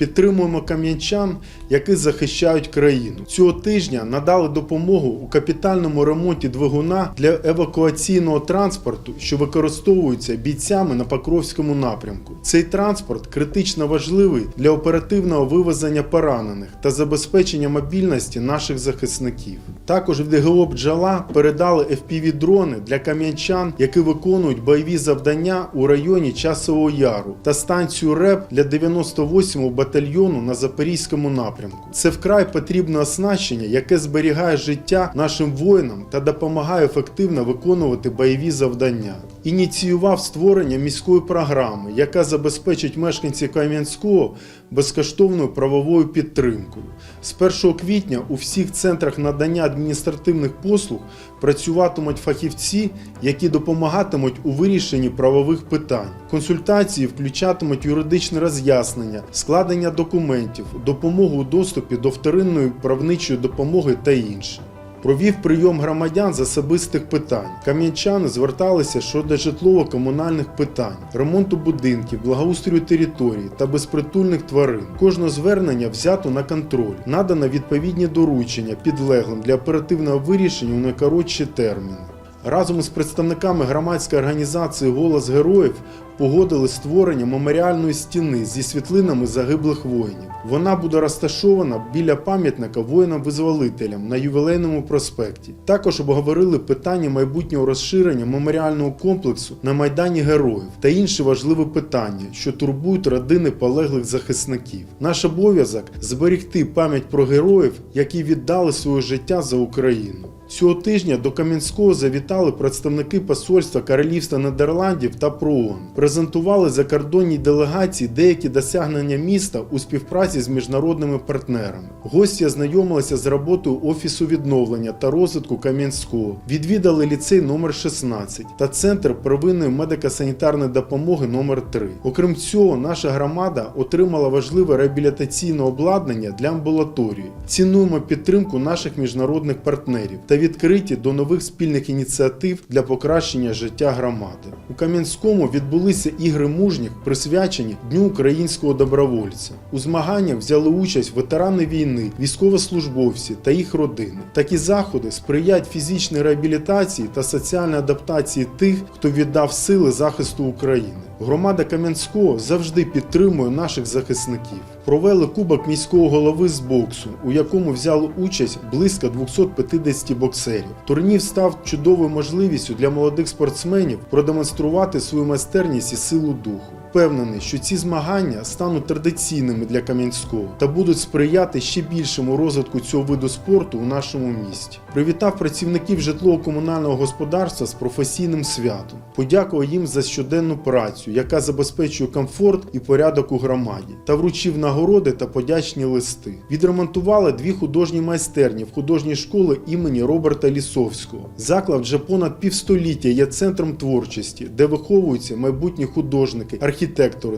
Підтримуємо кам'янчан, які захищають країну. Цього тижня надали допомогу у капітальному ремонті двигуна для евакуаційного транспорту, що використовується бійцями на Покровському напрямку. Цей транспорт критично важливий для оперативного вивезення поранених та забезпечення мобільності наших захисників. Також в ДГО «Бджола» передали FPV-дрони для кам'янчан, які виконують бойові завдання у районі Часового Яру та станцію РЕП для 98-го батальйону на Запорізькому напрямку. Це вкрай потрібне оснащення, яке зберігає життя нашим воїнам та допомагає ефективно виконувати бойові завдання. Ініціював створення міської програми, яка забезпечить мешканців Кам'янського безкоштовною правовою підтримкою. З 1 квітня у всіх центрах надання адміністративних послуг працюватимуть фахівці, які допомагатимуть у вирішенні правових питань. Консультації включатимуть юридичне роз'яснення, складення документів, допомогу у доступі до вторинної правничої допомоги та інше. Провів прийом громадян з особистих питань. Кам'янчани зверталися щодо житлово-комунальних питань, ремонту будинків, благоустрою території та безпритульних тварин. Кожне звернення взято на контроль, надано відповідні доручення підлеглим для оперативного вирішення у найкоротші терміни. Разом із представниками громадської організації Голос героїв погодили створення меморіальної стіни зі світлинами загиблих воїнів. Вона буде розташована біля пам'ятника воїнам-визволителям на ювілейному проспекті. Також обговорили питання майбутнього розширення меморіального комплексу на Майдані Героїв та інші важливі питання, що турбують родини полеглих захисників. Наш обов'язок зберегти пам'ять про героїв, які віддали своє життя за Україну. Цього тижня до Кам'янського завітали представники посольства Королівства Нідерландів та ПРООН. Презентували закордонній делегації деякі досягнення міста у співпраці з міжнародними партнерами. Гості ознайомилися з роботою Офісу відновлення та розвитку Кам'янського, відвідали ліцей номер 16 та центр первинної медико-санітарної допомоги номер 3 Окрім цього, наша громада отримала важливе реабілітаційне обладнання для амбулаторії. Цінуємо підтримку наших міжнародних партнерів та відкриті до нових спільних ініціатив для покращення життя громади. У Кам'янському відбулися ігри мужніх, присвячені Дню українського добровольця. У змаганнях взяли участь ветерани війни, військовослужбовці та їх родини. Такі заходи сприяють фізичній реабілітації та соціальній адаптації тих, хто віддав сили захисту України. Громада Кам'янського завжди підтримує наших захисників. Провели кубок міського голови з боксу, у якому взяли участь близько 250 боксерів. Турнір став чудовою можливістю для молодих спортсменів продемонструвати свою майстерність і силу духу. Впевнений, що ці змагання стануть традиційними для Кам'янського та будуть сприяти ще більшому розвитку цього виду спорту у нашому місті. Привітав працівників житлово-комунального господарства з професійним святом. Подякував їм за щоденну працю, яка забезпечує комфорт і порядок у громаді, та вручив нагороди та подячні листи. Відремонтували дві художні майстерні в художній школі імені Роберта Лісовського. Заклад вже понад півстоліття є центром творчості, де виховуються майбутні художники, архітектори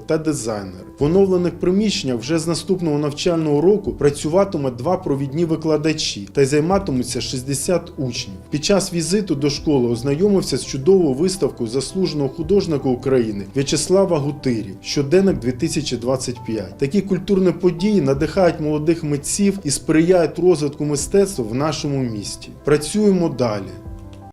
та дизайнери. В оновлених приміщеннях вже з наступного навчального року працюватимуть два провідні викладачі та й займатимуться 60 учнів. Під час візиту до школи ознайомився з чудовою виставкою заслуженого художника України В'ячеслава Гутирі Щоденник 2025. Такі культурні події надихають молодих митців і сприяють розвитку мистецтва в нашому місті. Працюємо далі.